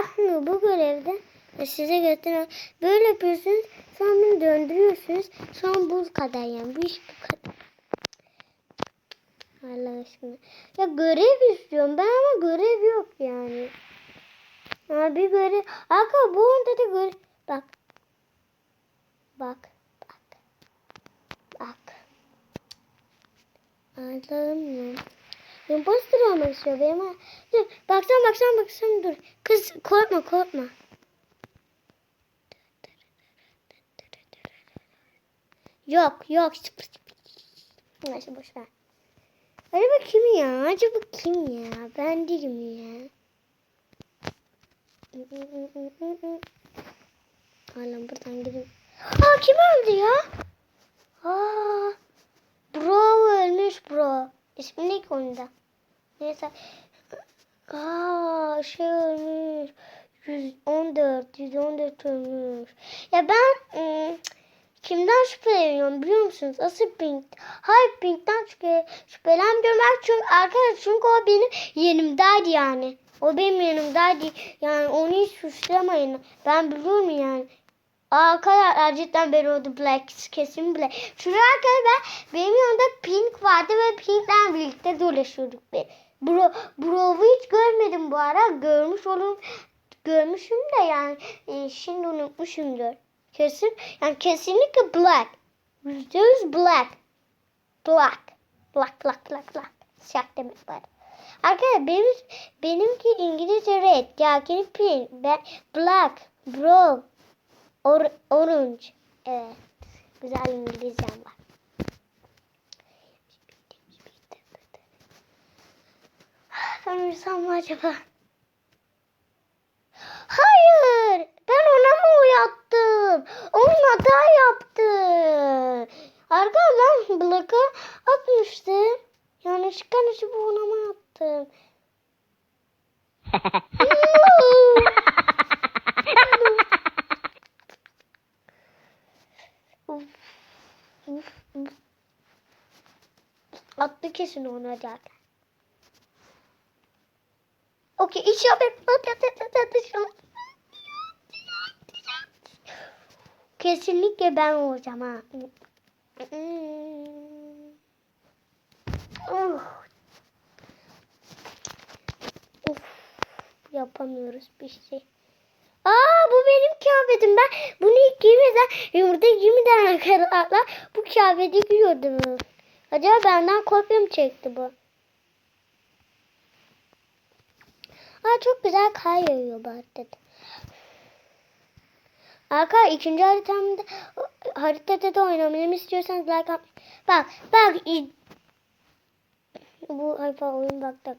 aslında bu görevde e, size gösteren böyle yapıyorsunuz sonra bunu döndürüyorsunuz sonra bu kadar yani bu iş bu kadar. Allah aşkına. Ya görev istiyorum ben ama görev yok yani. Ya bir görev. Arka bu onda da görev. Bak. Bak. Bak. Bak. Allah'ım ya. Imposter olmak istiyor benim. ha. Dur baksana baksana baksana dur. Kız korkma korkma. Yok yok. Neyse boş ver. Acaba kim ya? Acaba kim ya? Ben değilim ya. Hala buradan gidin. Aa kim öldü ya? Aa, bro ölmüş bro. İsmi ne ki onda? Neyse. Aa şey ölmüş. 114, 114 ölmüş. Ya ben kimden şüpheleniyorum biliyor musunuz? Asıl Pink. Hayır Pink'ten şüphe, şüphelenmiyorum. Çünkü arkadaş çünkü o benim yanımdaydı yani. O benim yanımdaydı. Yani onu hiç suçlamayın. Ben biliyorum yani. Arkadaşlar cidden ben orada Black kesin Black. Çünkü arkadaşlar ben benim yanımda Pink vardı ve Pink'le birlikte dolaşıyorduk. Ben. Bro, Bro'yu hiç görmedim bu ara. Görmüş olun görmüşüm de yani e, şimdi unutmuşumdur. Kesin yani kesinlikle Black. Yüzde yüz Black. Black. Black, black, black, black. Siyah demek var. Arkadaşlar benim, benimki İngilizce red. Yani pink. Ben, black. Bro. Or, orange. Evet. Güzel İngilizcem var. Uyusam mı acaba? Hayır. Ben ona mı uyattım? Onun hata yaptı. Arkadaşlar ben Black'a atmıştım. Yanlışlıkla acaba ona mı attım? Attı kesin onu zaten. Okey iş yapayım. Kesinlikle ben olacağım ha. Uf. Uf. Yapamıyoruz bir şey. Aa bu benim kıyafetim. Ben bunu ilk giymeden yumurta giymeden arkadaşlar bu kıyafeti giyiyordum. Acaba benden kopya mı çekti bu? Aa çok güzel kar yağıyor bu haritada. Arka ikinci haritamda haritada da oynamamı istiyorsanız like at. Bak bak bu hayfa oyun baktık.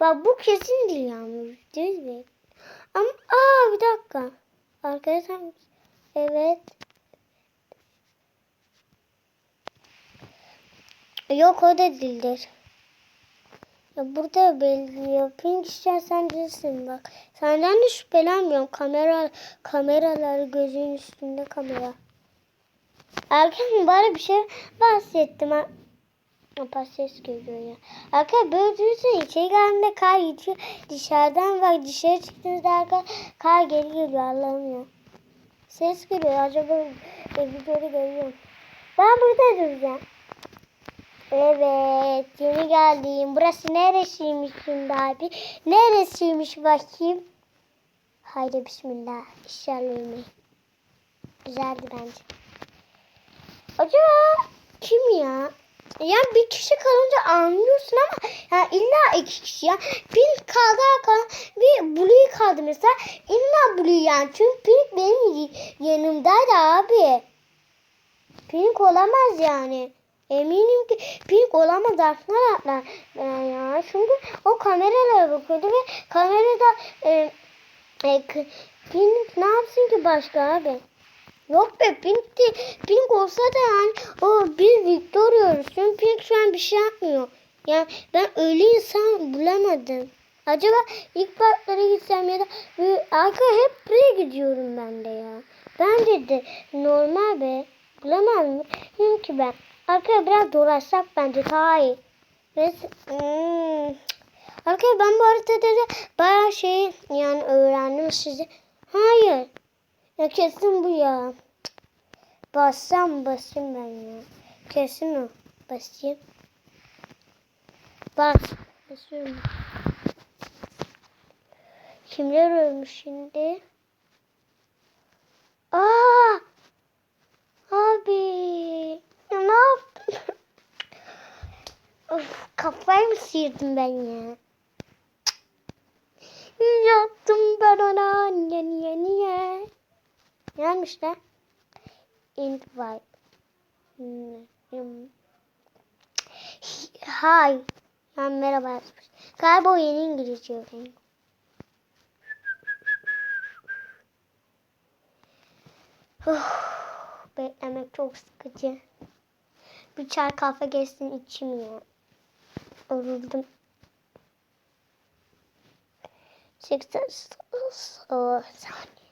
Bak bu kesin değil yalnız. Değil mi? Ama aa bir dakika. Arkadaşlar evet. Yok o da değildir. Ya burada belli ya. Pink istersen bilirsin bak. Senden de şüphelenmiyorum. Kamera, kameralar gözün üstünde kamera. Erken bari bir şey bahsettim. ha. Hoppa ses geliyor ya. Arkadaşlar böyle durursa içeri geldiğinde kar geçiyor. Dışarıdan bak dışarı çıktığınızda arka kar geri geliyor Allah'ım ya. Ses geliyor. Acaba e, videoda görüyorum. Ben burada duracağım. Evet yeni geldim. Burası neresiymiş şimdi abi? Neresiymiş bakayım? Haydi bismillah. İnşallah. Güzeldi bence. Acaba kim ya? Ya bir kişi kalınca anlıyorsun ama ya illa iki kişi ya. Bir kaldı kalan bir Blue kaldı mesela. İlla Blue yani. Çünkü Pink benim yanımdaydı abi. Pink olamaz yani. Eminim ki Pink olamaz arkadaşlar. Ben ya. Çünkü o kameralara bakıyordu ve kamerada e, e, Pink ne yapsın ki başka abi? Yok be Pink de, Pink olsa da yani o bir Victoria ölsün. Pink şu an bir şey yapmıyor. Yani ben öyle insan bulamadım. Acaba ilk parklara gitsem ya da e, arka hep buraya gidiyorum ben de ya. Bence de normal be. Bulamaz mı? Bilmiyorum ki ben. Arkaya biraz dolaşsak bence daha iyi. Ve hmm, Arkadaşlar ben bu haritada da bayağı şey yani öğrendim size. Hayır. Ya kesin bu ya. Bassam basayım ben ya. Kesin o. Basayım. Bas. Basıyorum. Kimler ölmüş şimdi? Aa! Abi! Ya ne yaptın? of, kafayı mı sıyırdım ben ya? Yattım ben ona niye niye niye? Neymiş lan? Invite. Hmm, hmm. Hi. Yani merhaba yazmış. Galiba o yeni İngilizce öğreniyor. Oh, beklemek çok sıkıcı. Bir çay kahve geçsin içeyim ya. Yoruldum. 80 oh, saniye.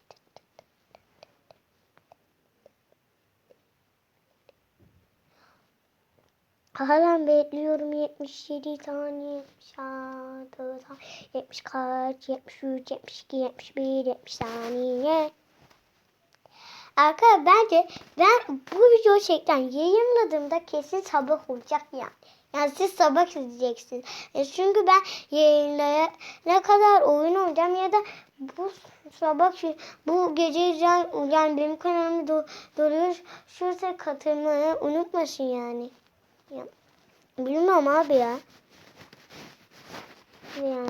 Halen bekliyorum 77 tane, 76 tane, 70 kaç, 73, 72, 71, 70 saniye. Arkadaşlar bence ben bu videoyu çekten yayınladığımda kesin sabah olacak yani. Yani siz sabah izleyeceksiniz. E çünkü ben yayınlaya ne kadar oyun oynayacağım ya da bu sabah şu- bu gece izleyen yani benim kanalımı do, doluyor. Şurada katılmayı unutmasın yani. Ya, bilmiyorum abi ya. Yani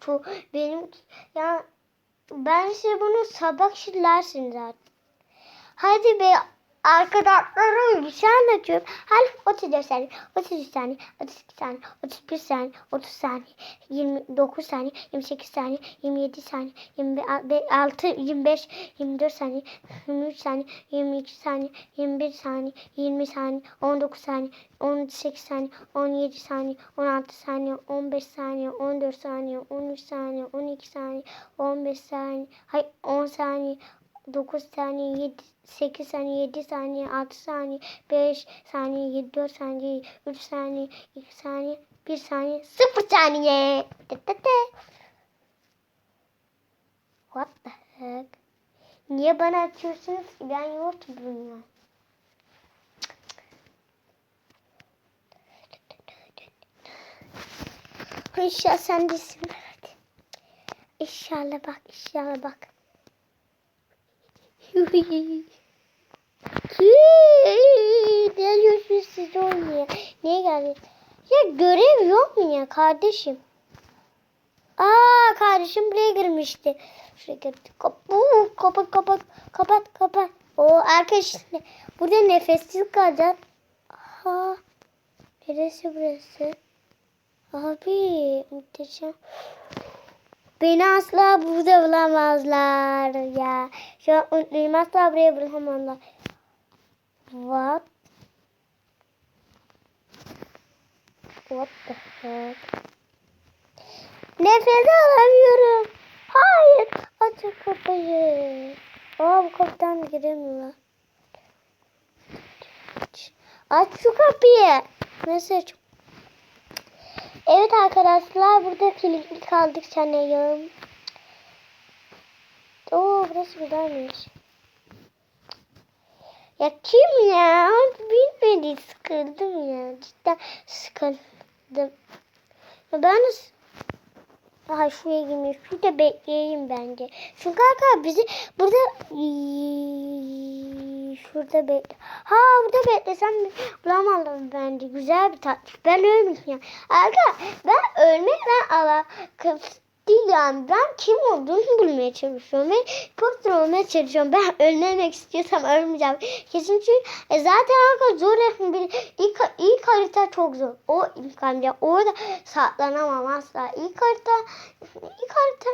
çok benim ya ben size bunu sabah şillersiniz artık. Hadi be arkadaşlarım bir şey anlatıyorum. Hadi 34 saniye, 33 saniye, 32 saniye, 31 saniye, 30 saniye, 29 saniye, 28 saniye, 27 saniye, 26, 25, 24 saniye, 23 saniye, 22 saniye, 21 saniye, 20 saniye, 19 saniye, 18 saniye, 17 saniye, 16 saniye, 15 saniye, 14 saniye, 13 saniye, 12 saniye, 15 saniye, hayır 10 saniye, 9 saniye, 7, 8 saniye, 7 saniye, 6 saniye, 5 saniye, 7, 4 saniye, 3 saniye, 2 saniye, 1 saniye, 0 saniye. Tıt tıt tıt. What the heck? Niye bana atıyorsunuz ki? Ben YouTuber'ım ya. İnşallah sen desin. İnşallah bak, inşallah bak. Ne diyorsunuz siz oynuyor? Niye geldiniz? Ya görev yok mu ya kardeşim? Aa kardeşim buraya girmişti. Şuraya girdi. Kap Oo, kapat kapat kapat kapat. O arkadaşlar burada nefessiz kalacak. Aha. Neresi burası? Abi muhteşem. Beni asla burada bulamazlar ya. Şu an mutluyum asla buraya bulamazlar. What? What the heck? Nefes alamıyorum. Hayır. Aç şu kapıyı. Aa bu kapıdan giremiyorlar. Aç şu kapıyı. Aç? Evet arkadaşlar burada kilitli kaldık sanıyorum. Oo burası güzelmiş. Ya kim ya? Bilmedi sıkıldım ya. Cidden sıkıldım. Ben. Aha şuraya girmiş. Şurada bekleyeyim bence. Çünkü arkadaşlar bizi burada şurada bekle. Ha burada beklesem bulamam bence. Güzel bir taktik. Ben ya. Arkadaşlar ben ölmekle alakası değil yani. Ben kim olduğunu bulmaya çalışıyorum. Ve poster olmaya çalışıyorum. Ben ölmemek istiyorsam ölmeyeceğim. Kesin çünkü e, zaten arkadaşlar zor bir ilk, ilk harita çok zor. O ilk harita. Orada saklanamam asla. İlk harita ilk harita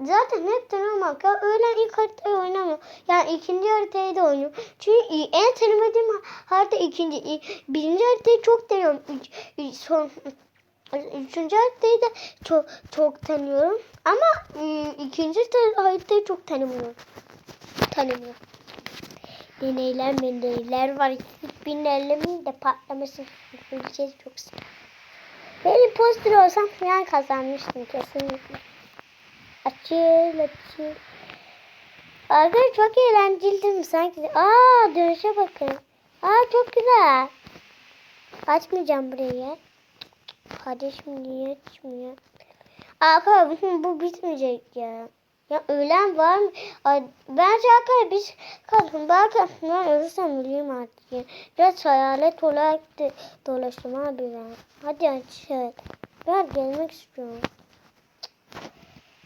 zaten hep tanımak ya. Öğlen ilk haritayı oynamıyor. Yani ikinci haritayı da oynuyorum. Çünkü en tanımadığım harita ikinci. Birinci haritayı çok tanıyorum. Üç, son, Üçüncü haritayı da çok çok tanıyorum. Ama ıı, ikinci haritayı çok tanımıyorum. Tanımıyorum. Deneyler meneyler var. Hiçbirini ellemeyin de patlamasın. Öleceğiz çok sık. Ben imposter olsam falan kazanmıştım kesinlikle. Açıl açıl. Arkadaşlar çok eğlenceli değil mi sanki? Aa dönüşe bakın. Aa çok güzel. Açmayacağım burayı. Kardeşim niye açmıyor? Arkadaşlar bu bitmeyecek ya. Ya ölen var mı? Ay, Bence arkadaşlar biz kalkın. Belki ben ölürsem öleyim artık ya. Biraz hayalet olarak dolaştım abi ben. Hadi açıl. Ben gelmek istiyorum.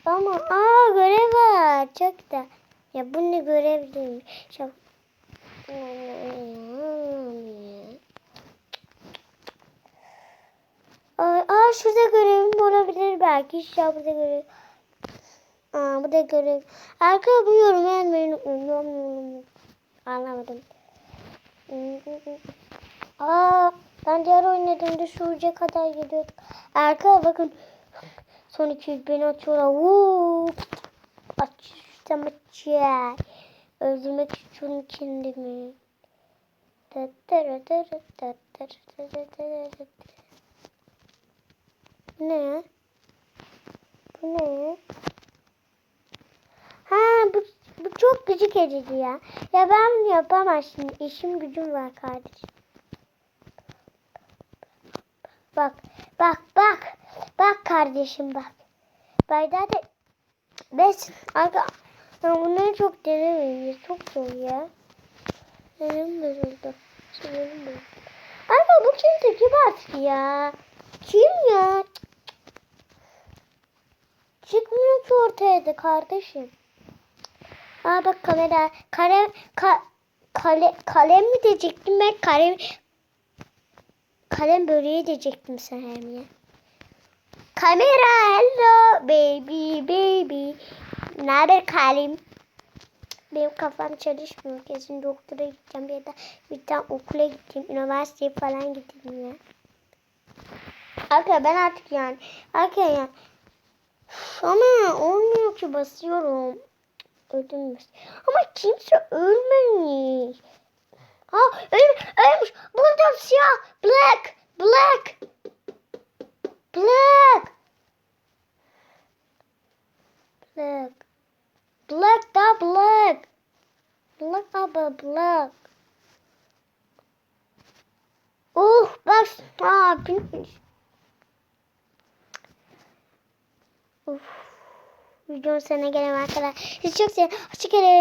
Ama aa görev var. Çok da. Ya bu ne görev değil. Çok... Aa, aa şurada görevim olabilir belki. İnşallah burada görev. Aa bu da görev. Arka bu yorum unutmayın. Anlamadım. Aa ben diğer oynadığımda şu uca kadar gidiyordum. Arka bakın. Son 200 beni atıyorlar. Woo. Açtım açıyor. Öldürmek için kendimi. Ne? Bu ne? Ha bu, bu çok gıcık edici ya. Ya ben yapamam şimdi. İşim gücüm var kardeşim. Bak. Kardeşim bak. Bayda da beş arka bunları çok denemeyiz. Çok zor ya. Benim bozuldu. Sinirim bozuldu. Arka bu kimse kim attı ya? Kim ya? Çıkmıyor ki ortaya da kardeşim. Aa bak kamera. Kalem ka, kale, kalem mi diyecektim ben? Kalem kalem böreği diyecektim sen ya. Kamera hello baby baby. Ne haber kalem? Benim kafam çalışmıyor. Kesin doktora gideceğim ya da bir tane okula gideyim. Üniversiteye falan gideyim ya. Arkadaşlar ben artık yani. Arkadaşlar yani. Üf, Ama olmuyor ki basıyorum. Öldüm. Ama kimse ölmemiş. Ha ölmüş. Ölmüş. Buldum siyah. Black. Black. Black. Black. Black da black. Black abi black. Uh bak. Bitmiş. Uf. Videonun sonuna gelelim arkadaşlar. Sizi çok seviyorum. Hoşçakalın.